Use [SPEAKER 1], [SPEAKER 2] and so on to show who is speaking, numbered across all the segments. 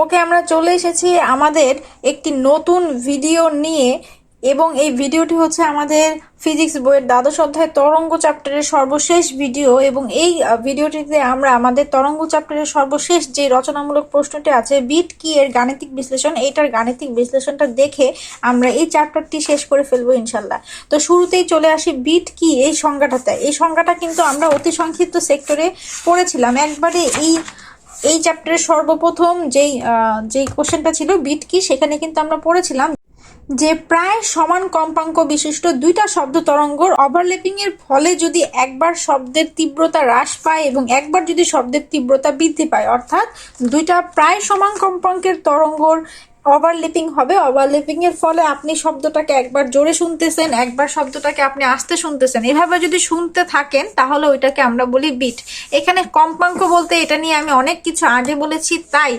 [SPEAKER 1] ওকে আমরা চলে এসেছি আমাদের একটি নতুন ভিডিও নিয়ে, এবং এই ভিডিওটি হচ্ছে আমাদের ফিজিক্স বইয়ের দ্বাদশ অধ্যায় তরঙ্গ চ্যাপ্টারের সর্বশেষ ভিডিও, এবং এই ভিডিওটিতে আমরা আমাদের তরঙ্গ চ্যাপ্টারের সর্বশেষ যে রচনামূলক প্রশ্নটি আছে, বিট কি এর গাণিতিক বিশ্লেষণ, এইটার গাণিতিক বিশ্লেষণটা দেখে আমরা এই চ্যাপ্টারটি শেষ করে ফেলব ইনশাল্লাহ তো শুরুতেই চলে আসি বিট কি এই সংজ্ঞাটাতে। এই সংজ্ঞাটা কিন্তু আমরা অতি সংক্ষিপ্ত সেক্টরে পড়েছিলাম। একবারে এই এই চ্যাপ্টারের সর্বপ্রথম যেই যেই কোশ্চেনটা ছিল বিট কি, সেখানে কিন্তু আমরা পড়েছিলাম যে প্রায় সমান কম্পাঙ্ক বিশিষ্ট দুইটা শব্দ তরঙ্গর ওভারল্যাপিং এর ফলে যদি একবার শব্দের তীব্রতা হ্রাস পায় এবং একবার যদি শব্দের তীব্রতা বৃদ্ধি পায়, অর্থাৎ দুইটা প্রায় সমান কম্পাঙ্কের তরঙ্গর ওভারল্যাপিং হবে। ওভারল্যাপিং এর ফলে আপনি শব্দটাকে একবার জোরে শুনতেছেন, একবার শব্দটাকে আপনি আস্তে শুনতেছেন। এভাবে যদি শুনতে থাকেন, তাহলে ওইটাকে আমরা বলি বিট এখানে কম্পাঙ্ক বলতে এটা নিয়ে আমি অনেক কিছু আগে বলেছি, তাই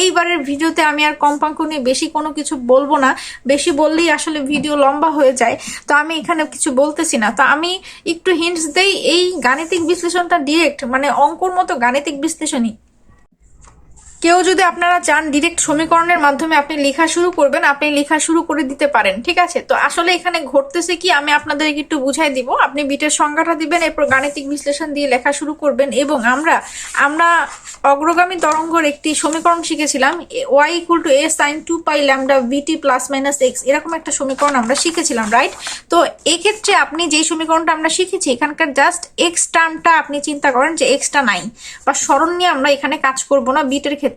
[SPEAKER 1] এইবারের ভিডিওতে আমি আর কম্পাঙ্ক নিয়ে বেশি কোনো কিছু বলব না। বেশি বললেই আসলে ভিডিও লম্বা হয়ে যায়, তো আমি এখানে কিছু বলতেছি না। তো আমি একটু হিন্টস দেই, এই গাণিতিক বিশ্লেষণটা ডিরেক্ট মানে অঙ্কর মতো গাণিতিক বিশ্লেষণই। কেউ যদি আপনারা চান ডিরেক্ট সমীকরণের মাধ্যমে আপনি লেখা শুরু করবেন, আপনি লেখা শুরু করে দিতে পারেন, ঠিক আছে? তো আসলে এখানে ঘটতেছে কি, আমি আপনাদেরকে একটু বুঝাই দিব। আপনি বিটের সংজ্ঞাটা দিবেন, এরপর গাণিতিক বিশ্লেষণ দিয়ে লেখা শুরু করবেন এবং আমরা আমরা অগ্রগামী তরঙ্গর একটি সমীকরণ শিখেছিলাম Y equal to A sine two pi lambda VT plus minus X এরকম একটা সমীকরণ আমরা শিখেছিলাম রাইট তো এক্ষেত্রে আপনি যেই সমীকরণটা আমরা শিখেছি, এখানকার জাস্ট এক্স টার্মটা আপনি চিন্তা করেন যে এক্সটা নাই, বা স্মরণ নিয়ে আমরা এখানে কাজ করব না, বিটের ক্ষেত্রে।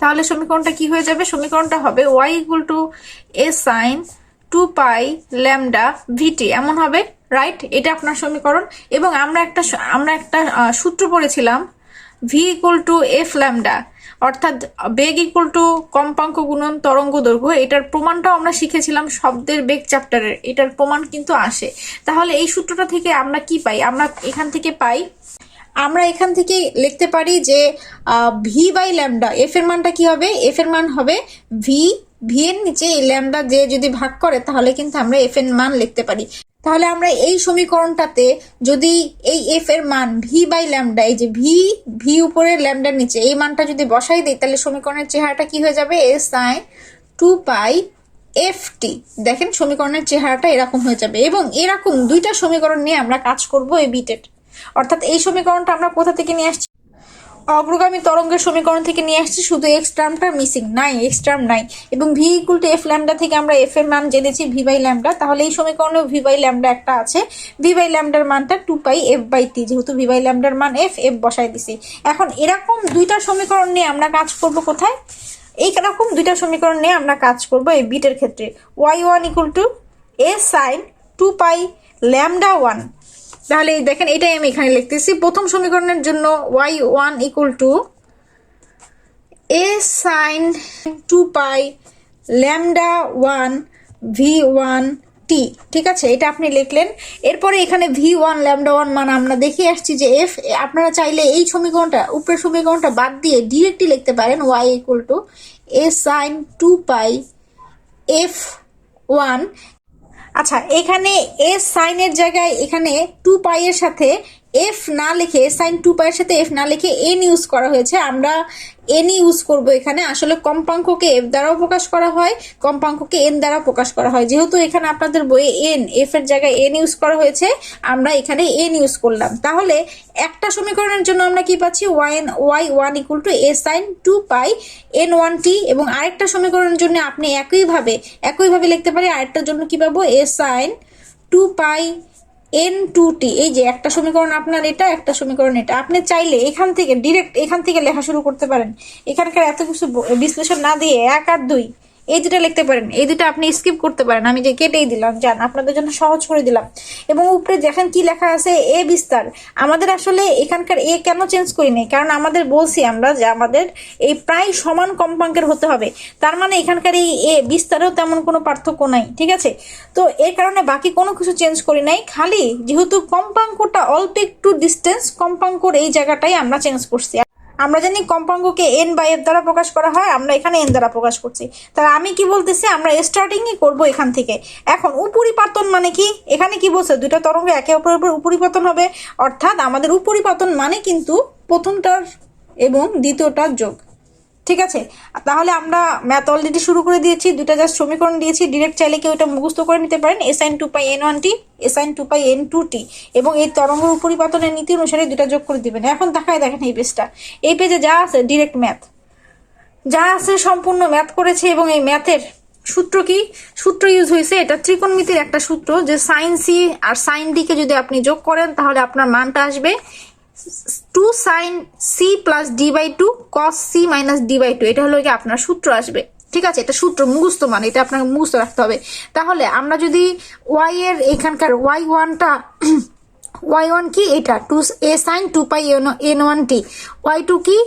[SPEAKER 1] তাহলে সমীকরণটা কি হয়ে যাবে? সমীকরণটা হবে Y equal to A sine two pi lambda VT এমন হবে রাইট এটা আপনার সমীকরণ। এবং আমরা একটা আমরা একটা সূত্র পড়েছিলাম V equal to F lambda অর্থাৎ বেগ ইকুয়াল টু কম্পাঙ্ক গুণন তরঙ্গ দৈর্ঘ্য, এটার প্রমাণটাও আমরা শিখেছিলাম শব্দের বেগ চ্যাপ্টারের। এটার প্রমাণ কিন্তু আসে। তাহলে এই সূত্রটা থেকে আমরা কি পাই? আমরা এখান থেকে পাই আমরা এখান থেকে লিখতে পারি যে ভি বাই ল্যামডা এফ এর মানটা কি হবে? এফ এর মান হবে ভি ভি এর নিচে এই ল্যামডা যে যদি ভাগ করে, তাহলে কিন্তু আমরা এফ এর মান লিখতে পারি। তাহলে আমরা এই সমীকরণটাতে যদি এই এফ এর মান ভি বাই ল্যামডা এই যে ভি ভি উপরে ল্যামডার নিচে এই মানটা যদি বসাই দিই, তাহলে সমীকরণের চেহারাটা কি হয়ে যাবে? S I two pi F T দেখেন, সমীকরণের চেহারাটা এরকম হয়ে যাবে এবং এরকম দুইটা সমীকরণ নিয়ে আমরা কাজ করব এই বিটের অর্থাৎ এই সমীকরণটা আমরা কোথা থেকে নিয়ে আসছি? অগ্রগামী তরঙ্গের সমীকরণ থেকে নিয়ে আসছি, শুধু এক্স টার্মটা মিসিং নাই এক্স টার্ম নাই। এবং V equal to F lambda থেকে আমরা এফ এর মান জেনেছি ভি বাই ল্যামডা তাহলে এই সমীকরণেও ভি বাই ল্যামডা একটা আছে। ভি বাই ল্যামডার মানটা two pi F by T যেহেতু ভি বাই ল্যামডার মান এফ এফ বসাই দিছি। এখন এরকম দুইটা সমীকরণ নিয়ে আমরা কাজ করব কোথায়? এইরকম দুইটা সমীকরণ নিয়ে আমরা কাজ করব এই বিটের ক্ষেত্রে। Y one equal to A sine two pi lambda one তাহলে দেখেন এটাই আমি এখানে লিখতেছি। প্রথম সমীকরণের জন্য Y one equal to A sine two pi lambda one V one T ঠিক আছে? এটা আপনি লিখলেন। এরপরে এখানে ভি ওয়ান ল্যামডা ওয়ান মান আমরা দেখে আসছি যে এফ আপনারা চাইলে এই সমীকরণটা, উপরের সমীকরণটা বাদ দিয়ে ডিরেক্টলি লিখতে পারেন Y equal to A sine two pi F one আচ্ছা এখানে এস সাইনের জায়গায় এখানে টু পাই এর সাথে এফ না লিখে সাইন টু পাইয়ের সাথে এফ না লিখে এন ইউজ করা হয়েছে। আমরা এন ইউজ করব এখানে। আসলে কম্পাঙ্ককে এফ দ্বারাও প্রকাশ করা হয়, কম্পাঙ্ককে এন দ্বারা প্রকাশ করা হয়। যেহেতু এখানে আপনাদের বইয়ে এন এফ এর জায়গায় এন ইউজ করা হয়েছে, আমরা এখানে এন ইউজ করলাম। তাহলে একটা সমীকরণের জন্য আমরা কি পাচ্ছি? Y Y one equal to A sine two pi N one T এবং আরেকটা সমীকরণের জন্য আপনি একইভাবে একইভাবে লিখতে পারি। আরেকটার জন্য কি পাবো? A sine two pi N two T এই যে একটা সমীকরণ আপনার এটা, একটা সমীকরণ এটা। আপনি চাইলে এখান থেকে ডিরেক্ট এখান থেকে লেখা শুরু করতে পারেন। এখানকার এত কিছু বিশ্লেষণ না দিয়ে এক আর দুই, এই দুটা লিখতে পারেন। এই দুটা আপনি স্কিপ করতে পারেন। আমি যে কেটেই দিলাম যান আপনাদের জন্য সহজ করে দিলাম। এবং উপরে দেখেন কি লেখা আছে, এ বিস্তার। আমাদের আসলে এখানকার এ কেন চেঞ্জ করি নাই? কারণ আমাদের বলছি আমরা যে আমাদের এই প্রায় সমান কম্পাঙ্কের হতে হবে। তার মানে এখানকার এই এ বিস্তারেও তেমন কোনো পার্থক্য নাই, ঠিক আছে? তো এর কারণে বাকি কোনো কিছু চেঞ্জ করি নাই। খালি যেহেতু কম্পাঙ্কটা অল্প একটু ডিস্টেন্স কম্পাঙ্কর এই জায়গাটাই আমরা চেঞ্জ করছি। আমরা জানি কম্পাঙ্ককে এন বা এফ দ্বারা প্রকাশ করা হয়, আমরা এখানে এন দ্বারা প্রকাশ করছি। তাহলে আমি কি বলতেছি, আমরা স্টার্টিংই করব এখান থেকে। এখন উপরিপাতন মানে কি? এখানে কি বলছে? দুটো তরঙ্গ একে অপরের উপর উপরিপাতন হবে। অর্থাৎ আমাদের উপরিপাতন মানে কিন্তু প্রথমটার এবং দ্বিতীয়টার যোগ। ঠিক আছে? তাহলে আমরা ম্যাথ অলরেডি শুরু করে দিয়েছি দুটা জাস্ট সমীকরণ দিয়েছি ডিরেক্ট চাইলে কেউ এটা মুখস্থ করে নিতে পারেন a sine two pi N one T a sine two pi N two T এবং এই তরঙ্গ উপরিপাতনের নীতি অনুসারে দুটা যোগ করে দিবেন। এখন দেখায় দেখেন এই পেজটা এই পেজে যা আছে ডিরেক্ট ম্যাথ যা আছে সম্পূর্ণ ম্যাথ করেছে, এবং এই ম্যাথের সূত্র কি? সূত্র ইউজ হয়েছে, এটা ত্রিকোণমিতির একটা সূত্র, যে সাইন সি আর সাইন ডি কে যদি আপনি যোগ করেন, তাহলে আপনার মানটা আসবে two sine C plus D by two cos C minus D by two, এটা হলো কি আপনার সূত্র আসবে। ঠিক আছে? এটা সূত্র মুখস্থ মান, এটা আপনাকে মুখস্থ রাখতে হবে। তাহলে আমরা যদি ওয়াই এর এখানকার ওয়াই ওয়ানটা ওয়াই ওয়ান কি এটা? Two A sine two pi N one T. Y two কি?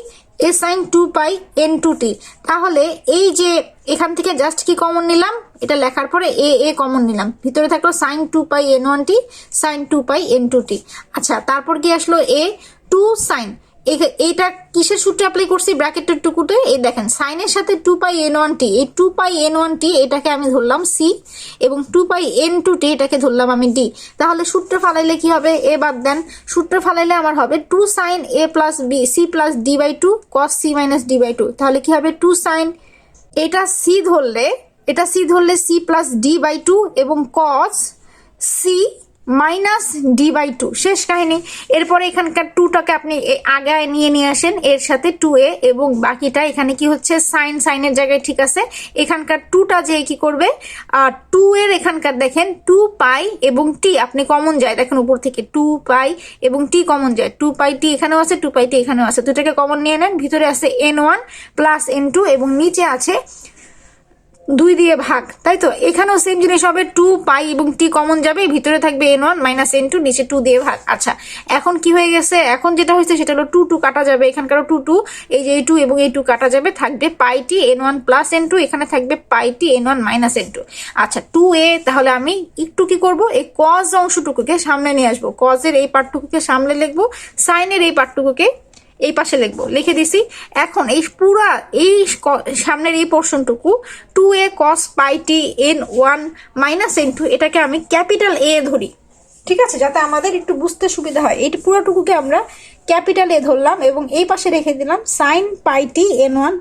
[SPEAKER 1] A sine two pi N two T. তাহলে এই যে এখান থেকে জাস্ট কি কমন নিলাম? এটা লেখার পরে এ এ কমন নিলাম। ভিতরে থাকল sine two pi N one T sine two pi N two T আচ্ছা তারপর কি আসলো এ? টু সাইন এইটা কিসের সূত্রে অ্যাপ্লাই করছি ব্র্যাকেটের টুকুতে এই দেখেন সাইনের সাথে two pi N one T এই two pi N one T এটাকে আমি ধরলাম সি এবং two pi N two T এটাকে ধরলাম আমি ডি তাহলে সূত্রে ফালাইলে কি হবে? এ বাদ দেন। সূত্রে ফালাইলে আমার হবে two sine A plus B C plus D by two cos C minus D by two তাহলে কি হবে? টু সাইন এটা সি ধরলে এটা সি ধরলে C plus D by two এবং cos C minus D by two শেষ কাহিনী। এরপরে এখানকার টুটাকে আপনি আগায় নিয়ে নিয়ে আসেন। এর সাথে টু এ এবং বাকিটা এখানে কি হচ্ছে? সাইন সাইনের জায়গায় ঠিক আছে। এখানকার টুটা যে কি করবে? আর টু এর এখানকার দেখেন টু পাই এবং টি আপনি কমন যায়। দেখেন উপর থেকে টু পাই এবং টি কমন যায়। টু পাই টি এখানেও আছে টু পাই টি এখানেও আছে। দুটাকে কমন নিয়ে নেন। ভিতরে আছে N one plus N two এবং নিচে আছে দুই দিয়ে ভাগ, তাই তো? এখানেও সেম জিনিস হবে টু পাই এবং টি কমন যাবে, ভিতরে থাকবে N one minus N two নিচে টু দিয়ে ভাগ। আচ্ছা এখন কি হয়ে গেছে? এখন যেটা হয়েছে সেটা হলো টু টু কাটা যাবে, এখানকারও টু টু এই যে এই টু এবং এই টু কাটা যাবে, থাকবে pi T N one plus N two এখানে থাকবে pi T N one minus N two আচ্ছা টু এ তাহলে আমি একটু কি করব? এই কজ অংশটুকুকে সামনে নিয়ে আসব। কজের এই পার্টটুকুকে সামনে লিখব সাইনের এই পার্টটুকুকে এই পাশে লিখব। লিখে দিছি, এখন এই পুরা এই সামনের এই পোর্শনটুকু two A cos pi T N one minus N two এটাকে আমি ক্যাপিটাল এ ধরি। ঠিক আছে? যাতে আমাদের একটু বুঝতে সুবিধা হয়। এই পুরোটুকুকে আমরা ক্যাপিটাল এ ধরলাম এবং এই পাশে রেখে দিলাম sine pi T N one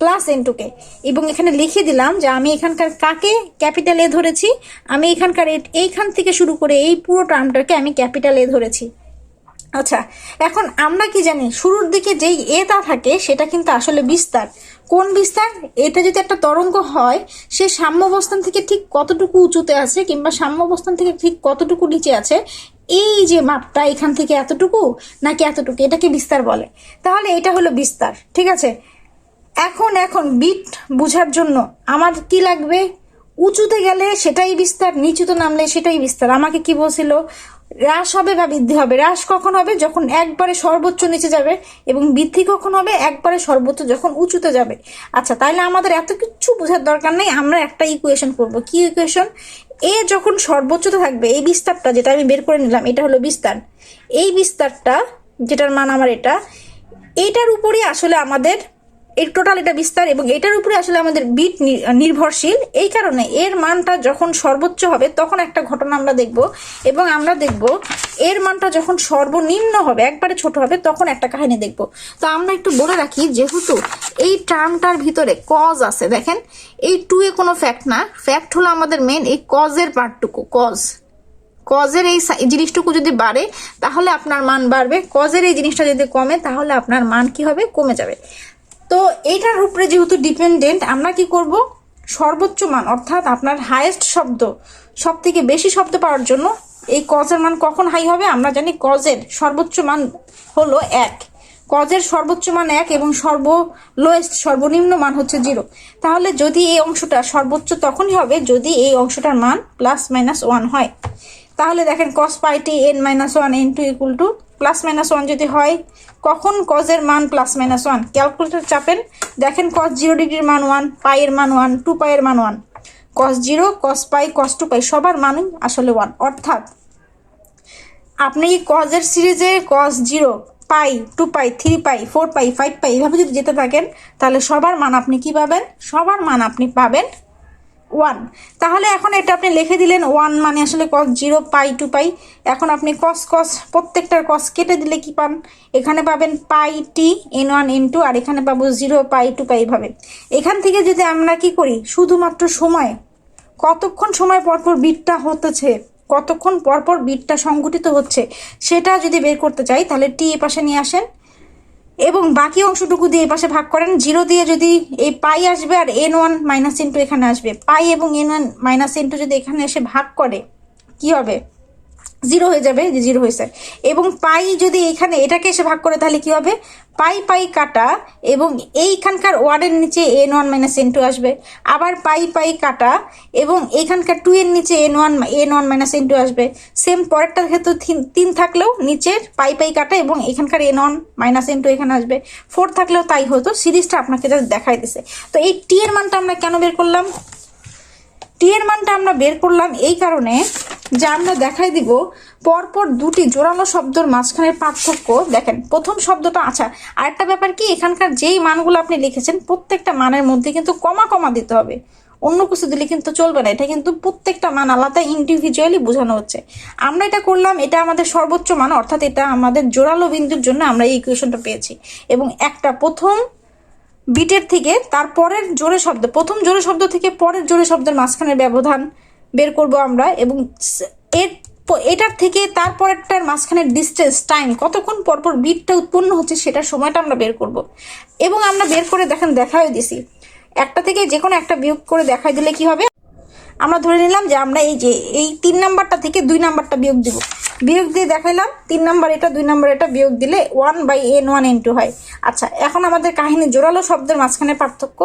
[SPEAKER 1] plus N টুকে এবং এখানে লিখে দিলাম যে আমি এখানকার কাকে ক্যাপিটাল এ ধরেছি? আমি এখানকার এইখান থেকে শুরু করে এই পুরো টার্মটাকে আমি ক্যাপিটাল এ ধরেছি। আচ্ছা এখন আমরা কি জানি, শুরুর দিকে যেই এটা থাকে, সেটা কিন্তু আসলে বিস্তার। কোন বিস্তার? এটা যদি একটা তরঙ্গ হয়, সে সাম্যাবস্থান থেকে ঠিক কতটুকু উঁচুতে আছে, কিংবা সাম্যাবস্থান থেকে ঠিক কতটুকু নিচে আছে, এই যে মাপটা এখান থেকে এতটুকু, নাকি এতটুকু, এটাকে বিস্তার বলে। তাহলে এটা হলো বিস্তার, ঠিক আছে? এখন এখন, বিট বোঝার জন্য আমার কি লাগবে? উঁচুতে গেলে সেটাই বিস্তার, নিচুতে নামলে সেটাই বিস্তার। আমাকে কি বলছিল? হ্রাস হবে বা বৃদ্ধি হবে। হ্রাস কখন হবে? যখন একবারে সর্বোচ্চ নিচে যাবে এবং বৃদ্ধি কখন হবে? একবারে সর্বোচ্চ যখন উঁচুতে যাবে। আচ্ছা তাইলে আমাদের এত কিছু বোঝার দরকার নেই। আমরা একটা ইকুয়েশন করব। কি ইকুয়েশন এ যখন সর্বোচ্চতে থাকবে, এই বিস্তারটা যেটা আমি বের করে নিলাম, এটা হলো বিস্তার। এই বিস্তারটা, যেটার মান আমার এটা, এটার উপরই আসলে আমাদের এর টোটাল এটা বিস্তার এবং এটার উপরে আসলে আমাদের বিট নির্ভরশীল। এই কারণে এর মানটা যখন সর্বোচ্চ হবে, তখন একটা ঘটনা আমরা দেখব এবং আমরা দেখব এর মানটা যখন সর্বনিম্ন হবে, একবারে ছোট হবে, তখন একটা কাহিনী দেখব। তো আমরা একটু বলে রাখি, যেহেতু এই টার্মটার ভিতরে কজ আছে, দেখেন, এই টু এ কোনো ফ্যাক্ট না। ফ্যাক্ট হলো আমাদের মেন এই কজের পার্টটুকু কজ কজের এই জিনিসটুকু যদি বাড়ে, তাহলে আপনার মান বাড়বে। কজের এই জিনিসটা যদি কমে, তাহলে আপনার মান কি হবে? কমে যাবে। তো এইটার উপরে যেহেতু ডিপেন্ডেন্ট আমরা কি করব? সর্বোচ্চ মান, অর্থাৎ আপনার হায়েস্ট শব্দ সব থেকে বেশি শব্দ পাওয়ার জন্য এই কজের মান কখন হাই হবে? আমরা জানি কজের সর্বোচ্চ মান হলো এক। কজের সর্বোচ্চ মান এক এবং সর্ব লোয়েস্ট সর্বনিম্ন মান হচ্ছে জিরো তাহলে যদি এই অংশটা সর্বোচ্চ তখনই হবে যদি এই অংশটার মান প্লাস মাইনাস ওয়ান হয়। তাহলে দেখেন কস পাইটি N minus one N two equal to plus minus one যদি হয়, কখন কজের মান প্লাস মাইনাস ওয়ান ক্যালকুলেটর চাপেন, দেখেন কস জিরো ডিগ্রির মান ওয়ান পাইয়ের মান ওয়ান টু পাইয়ের মান one cos zero cos pi cos two pi সবার মানই আসলে ওয়ান অর্থাৎ, আপনি কজের সিরিজে cos zero pi two pi three pi four pi five pi এভাবে যদি যেতে থাকেন, তাহলে সবার মান আপনি কি পাবেন? সবার মান আপনি পাবেন ওয়ান তাহলে এখন এটা আপনি লিখে দিলেন ওয়ান মানে আসলে কস জিরো পাই টু পাই এখন আপনি কস কস প্রত্যেকটার কস কেটে দিলে কি পান? এখানে পাবেন pi T N one N two আর এখানে পাবো জিরো পাই টু পাই ভাবে। এখান থেকে যদি আমরা কি করি? শুধুমাত্র সময়। কতক্ষণ সময় পরপর বিটটা হতেছে? কতক্ষণ পরপর বিটটা সংগঠিত হচ্ছে? সেটা যদি বের করতে চাই, তাহলে টি এ পাশে নিয়ে আসেন। এবং বাকি অংশটুকু দিয়ে পাশে ভাগ করেন। জিরো দিয়ে যদি এই পাই আসবে আর এন ওয়ান মাইনাস ইন্টু এখানে আসবে। পাই এবং এন ওয়ান মাইনাস ইন্টু যদি এখানে এসে ভাগ করে, কি হবে? জিরো হয়ে যাবে যে জিরো হয়েছে। এবং পাই যদি এখানে এটাকে এসে ভাগ করে, তাহলে কি হবে? পাই পাই কাটা এবং এইখানকার ওয়ার্ডের নিচে N one minus N two আসবে। আবার পাই পাই কাটা এবং এইখানকার টু এর নিচে N one N one minus N two আসবে। সেম পরেরটার ক্ষেত্রে তিন- থাকলেও নিচের পাই পাই কাটা এবং এখানকার N one minus N two এখানে আসবে। ফোর থাকলেও তাই হতো, সিরিজটা আপনাকে জাস্ট দেখাই দিছে। তো এই টি এর মানটা আমরা কেন বের করলাম? টি এর মানটা আমরা বের করলাম এই কারণে যে আমরা দেখাই দিব, পরপর দুটি জোরালো শব্দর মাঝখানের পার্থক্য। দেখেন, প্রথম শব্দটা আচ্ছা আরেকটা ব্যাপার কি, এখানকার যেই মানগুলো আপনি লিখেছেন, প্রত্যেকটা মানের মধ্যে কিন্তু কমা কমা দিতে হবে। অন্য কিছু দিলে কিন্তু চলবে না, এটা কিন্তু প্রত্যেকটা মান আলাদা ইন্ডিভিজুয়ালি বোঝানো হচ্ছে। আমরা এটা করলাম, এটা আমাদের সর্বোচ্চ মান, অর্থাৎ এটা আমাদের জোরালো বিন্দুর জন্য আমরা এই ইকুয়েশনটা পেয়েছি। এবং একটা প্রথম বিটের থেকে তার পরের জোরে শব্দ, প্রথম জোরে শব্দ থেকে পরের জোরে শব্দের মাঝখানের ব্যবধান বের করব আমরা এবং এর এটার থেকে তারপরেরটার মাঝখানের ডিস্টেন্স টাইম কতক্ষণ পরপর বিটটা উৎপন্ন হচ্ছে সেটার সময়টা আমরা বের করব। এবং আমরা বের করে দেখেন, দেখাই দিছি। একটা থেকে যে কোনো একটা বিয়োগ করে দেখাই দিলে কি হবে? আমরা ধরে নিলাম যে আমরা এই যে, এই তিন নাম্বারটা থেকে দুই নাম্বারটা বিয়োগ দিব। বিয়োগ দিয়ে দেখাইলাম, তিন নাম্বার এটা, দুই নাম্বার এটা বিয়োগ দিলে one by N one N two হয়। আচ্ছা এখন আমাদের কাহিনী জোরালো শব্দের মাঝখানে পার্থক্য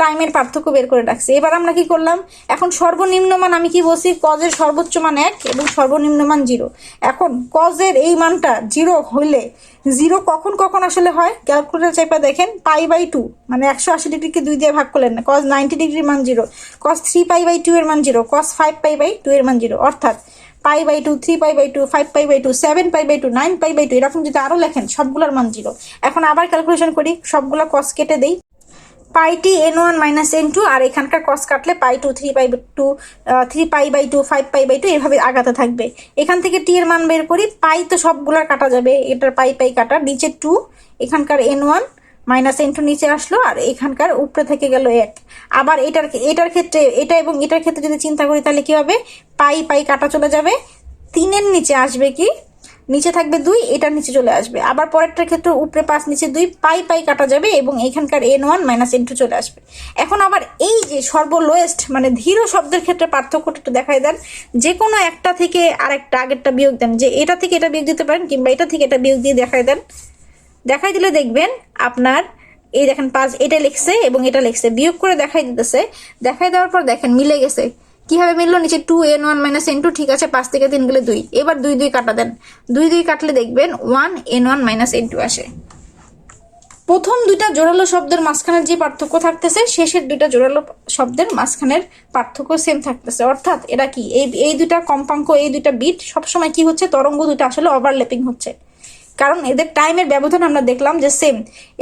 [SPEAKER 1] টাইমের পার্থক্য বের করে রাখছি। এবার আমরা কি করলাম? এখন সর্বনিম্ন মান আমি কি বলছি? কজের সর্বোচ্চ মান এক এবং সর্বনিম্ন মান জিরো এখন কজের এই মানটা জিরো হইলে জিরো কখন কখন আসলে হয়? ক্যালকুলেটার চাইপা দেখেন, পাই বাই টু মানে একশো আশি ডিগ্রিকে দুই দিয়ে ভাগ করলেন না। কস নাইনটি ডিগ্রির মান zero cos three pi by two এর মান zero cos five pi by two এর মান জিরো। অর্থাৎ pi by two, three pi by two, five pi by two, seven pi by two, nine pi by two, এরকম যদি আরও লেখেন, সবগুলোর মান জিরো। এখন আবার ক্যালকুলেশন করি, সবগুলো কস কেটে দেই। Pi T N one minus N two আর এখানকার কস কাটলে pi two three pi two three pi by two five pi by two এভাবে আগাতে থাকবে। এখান থেকে টি এর মান বের করি, পাই তো সবগুলার কাটা যাবে, এটার পাই পাই কাটা, নিচে টু এখানকার N one minus N two নিচে আসলো, আর এখানকার উপরে থেকে গেল এক। আবার এটার এটার ক্ষেত্রে, এটা এবং এটার ক্ষেত্রে যদি চিন্তা করি তাহলে কি হবে? পাই পাই কাটা চলে যাবে। তিনের নিচে আসবে কি? নিচে থাকবে দুই এটার নিচে চলে আসবে। আবার পরেরটার ক্ষেত্রে উপরে পাঁচ, নিচে দুই, পাই পাই কাটা যাবে এবং এখানকার N one minus N two চলে আসবে। এখন আবার এই যে সর্বলোয়েস্ট মানে ধীর শব্দের ক্ষেত্রে পার্থক্যটা একটু দেখাই দেন। যে কোনো একটা থেকে আরেকটা, আগেরটা বিয়োগ দেন। যে এটা থেকে এটা বিয়োগ দিতে পারেন কিংবা এটা থেকে এটা বিয়োগ দিয়ে দেখাই দেন। দেখাই দিলে দেখবেন আপনার এই দেখেন পাঁচ, এটা লিখছে এবং এটা লিখছে। বিয়োগ করে দেখাই দিতেছে। দেখাই দেওয়ার পর দেখেন মিলে গেছে। কীভাবে মিললো? নিচে two N one minus N two ঠিক আছে, পাঁচ থেকে তিন গেলে দুই। এবার দুই দুই কাটা দেন। দুই দুই কাটলে দেখবেন one N one minus N two আসে। প্রথম দুইটা জোরালো শব্দের মাঝখানের যে পার্থক্য থাকতেছে, শেষের দুইটা জোরালো শব্দের মাঝখানের পার্থক্য সেম থাকতেছে। অর্থাৎ এটা কি? এই এই দুইটা কম্পাঙ্ক, এই দুইটা বিট, সবসময় কি হচ্ছে? তরঙ্গ দুইটা আসলে ওভারল্যাপিং হচ্ছে। কারণ এদের টাইমের ব্যবধান আমরা দেখলাম যে সেম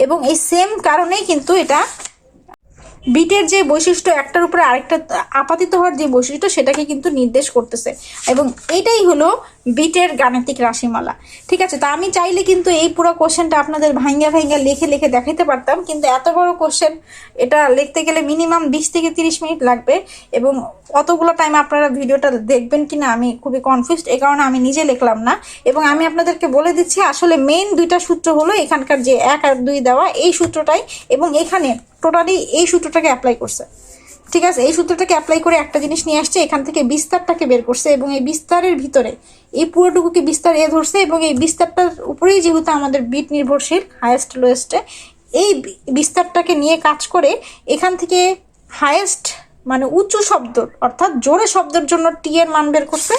[SPEAKER 1] এবং এই সেম কারণেই কিন্তু এটা বিটের যে বৈশিষ্ট্য একটার উপরে আরেকটা আপাতিত হওয়ার যে বৈশিষ্ট্য সেটাকে কিন্তু নির্দেশ করতেছে। এবং এটাই হলো বিটের গাণিতিক রাশিমালা। ঠিক আছে, তা আমি চাইলে কিন্তু এই পুরো কোশ্চেনটা আপনাদের ভাঙ্গা ভাঙ্গা লিখে লিখে দেখাইতে পারতাম, কিন্তু এত বড় কোশ্চেন এটা লিখতে গেলে মিনিমাম বিশ থেকে তিরিশ মিনিট লাগবে, এবং অতগুলো টাইম আপনারা ভিডিওটা দেখবেন কি না আমি খুবই কনফিউজড এই কারণে আমি নিজে লিখলাম না, এবং আমি আপনাদেরকে বলে দিচ্ছি, আসলে মেইন দুইটা সূত্র হলো এখানকার যে এক আর দুই দেওয়া, এই সূত্রটাই, এবং এখানে টোটালি এই সূত্রটাকে অ্যাপ্লাই করছে। ঠিক আছে, এই সূত্রটাকে অ্যাপ্লাই করে একটা জিনিস নিয়ে আসছে, এখান থেকে বিস্তারটাকে বের করছে এবং এই বিস্তারের ভিতরে, এই পুরোটুকুকে বিস্তার এ ধরছে এবং এই বিস্তারটার উপরেই যেহেতু আমাদের বিট নির্ভরশীল হায়েস্ট লোয়েস্টে এই বিস্তারটাকে নিয়ে কাজ করে, এখান থেকে হায়েস্ট মানে উঁচু শব্দ অর্থাৎ জোরে শব্দের জন্য টি এর মান বের করছে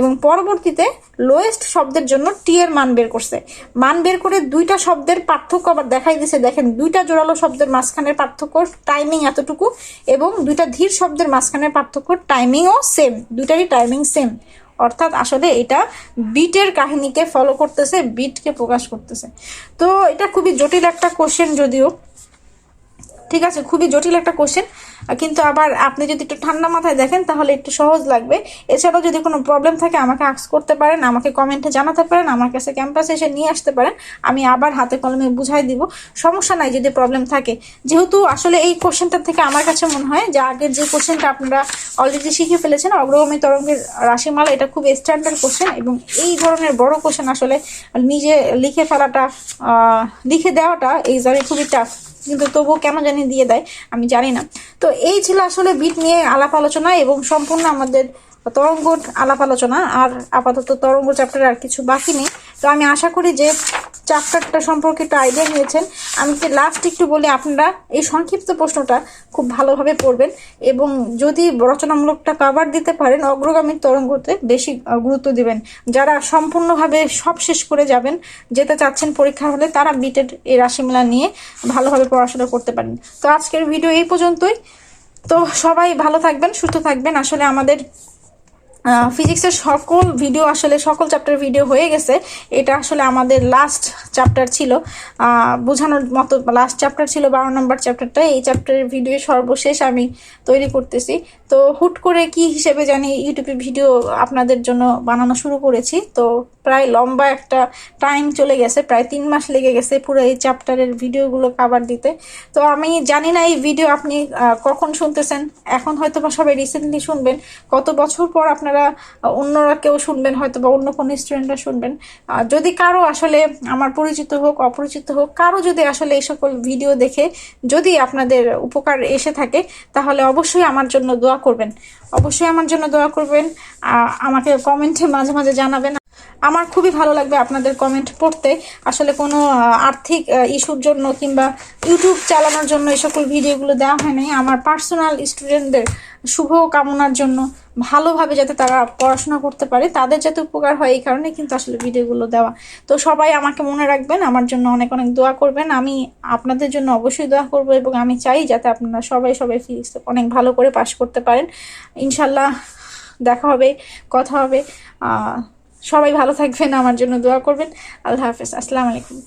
[SPEAKER 1] এবং পরবর্তীতে লোয়েস্ট শব্দের জন্য টি এর মান বের করছে। মান বের করে দুইটা শব্দের পার্থক্য আবার দেখাই দিছে। দেখেন, দুইটা জোরালো শব্দের মাঝখানের পার্থক্য টাইমিং এতটুকু এবং দুইটা ধীর শব্দের মাঝখানের পার্থক্য টাইমিংও সেম দুইটারই টাইমিং সেম অর্থাৎ আসলে এটা বিটের কাহিনীকে ফলো করতেছে, বিটকে প্রকাশ করতেছে। তো এটা খুবই জটিল একটা কোশ্চেন যদিও। ঠিক আছে, খুবই জটিল একটা কোশ্চেন কিন্তু আবার আপনি যদি একটু ঠান্ডা মাথায় দেখেন, তাহলে একটু সহজ লাগবে। এছাড়াও যদি কোনো প্রবলেম থাকে, আমাকে আক্স করতে পারেন, আমাকে কমেন্টে জানাতে পারেন, আমার কাছে ক্যাম্পাসে এসে নিয়ে আসতে পারেন, আমি আবার হাতে কলমে বুঝাই দিব। সমস্যা নাই যদি প্রবলেম থাকে। যেহেতু আসলে এই কোশ্চেনটা থেকে আমার কাছে মনে হয় যে, আগের যে কোশ্চেনটা আপনারা অলরেডি শিখে ফেলেছেন, অগ্রগামী তরঙ্গের রাশিমালা, এটা খুব স্ট্যান্ডার্ড কোশ্চেন এবং এই ধরনের বড় কোশ্চেন আসলে নিজে লিখে ফেলাটা লিখে দেওয়াটা এই জায়গায় খুবই টাফ কিন্তু তবুও কেন জানি দিয়ে দেয়, আমি জানি না। তো এই ছিল আসলে বিট নিয়ে আলাপ আলোচনা এবং সম্পূর্ণ আমাদের তরঙ্গ আলাপ আলোচনা আর আপাতত তরঙ্গ চ্যাপ্টার আর কিছু বাকি নেই। তো আমি আশা করি যে চ্যাপ্টারটা সম্পর্কে একটু আইডিয়া নিয়েছেন। আমি যে লাস্ট একটু বলি, আপনারা এই সংক্ষিপ্ত প্রশ্নটা খুব ভালোভাবে পড়বেন এবং যদি রচনামূলকটা কাভার দিতে পারেন, অগ্রগামী তরঙ্গতে বেশি গুরুত্ব দিবেন। যারা সম্পূর্ণভাবে সব শেষ করে যাবেন, যেতে চাচ্ছেন পরীক্ষা হলে, তারা বিটেড এই রাশিমেলা নিয়ে ভালোভাবে পড়াশোনা করতে পারেন। তো আজকের ভিডিও এই পর্যন্তই। তো সবাই ভালো থাকবেন, সুস্থ থাকবেন। আসলে আমাদের ফিজিক্সের সকল ভিডিও আসলে, সকল চ্যাপ্টার ভিডিও হয়ে গেছে। এটা আসলে আমাদের লাস্ট চ্যাপ্টার ছিল। বোঝানোর মতো লাস্ট চ্যাপ্টার ছিল, বারো নম্বর চ্যাপ্টারটা এই চ্যাপ্টারের ভিডিও সর্বশেষ আমি তৈরি করতেছি। তো হুট করে কি হিসেবে জানি ইউটিউবে ভিডিও আপনাদের জন্য বানানো শুরু করেছি। তো প্রায় লম্বা একটা টাইম চলে গেছে, প্রায় তিন মাস লেগে গেছে পুরো এই চ্যাপ্টারের ভিডিওগুলো কাভার দিতে। তো আমি জানি না এই ভিডিও আপনি কখন শুনতেছেন? এখন হয়তো বা সবাই রিসেন্টলি শুনবেন। কত বছর পর আপনারা অন্যরা কেউ শুনবেন হয়তো বা অন্য কোনো স্টুডেন্টরা শুনবেন। যদি কারও আসলে আমার পরিচিত হোক, অপরিচিত হোক, কারও যদি আসলে এই সকল ভিডিও দেখে যদি আপনাদের উপকার এসে থাকে, তাহলে অবশ্যই আমার জন্য দোয়া করবেন। অবশ্যই আমার জন্য দোয়া করবেন। আমাকে কমেন্টে মাঝে মাঝে জানাবেন। আমার খুবই ভালো লাগবে আপনাদের কমেন্ট পড়তে। আসলে কোনো আর্থিক ইস্যুর জন্য কিংবা ইউটিউব চালানোর জন্য এই সকল ভিডিওগুলো দেওয়া হয় নাই। আমার পার্সোনাল স্টুডেন্টদের শুভ কামনার জন্য ভালোভাবে যাতে তারা পড়াশোনা করতে পারে, তাদের যাতে উপকার হয় এই কারণে কিন্তু আসলে ভিডিওগুলো দেওয়া। তো সবাই আমাকে মনে রাখবেন, আমার জন্য অনেক অনেক দোয়া করবেন। আমি আপনাদের জন্য অবশ্যই দোয়া করব এবং আমি চাই যাতে আপনারা সবাই সবাই ফিজিক্স অনেক ভালো করে পাশ করতে পারেন। ইনশাল্লাহ দেখা হবে, কথা হবে। সবাই ভালো থাকবেন, আমার জন্য দোয়া করবেন। আল্লাহ হাফেজ, আসসালামু আলাইকুম।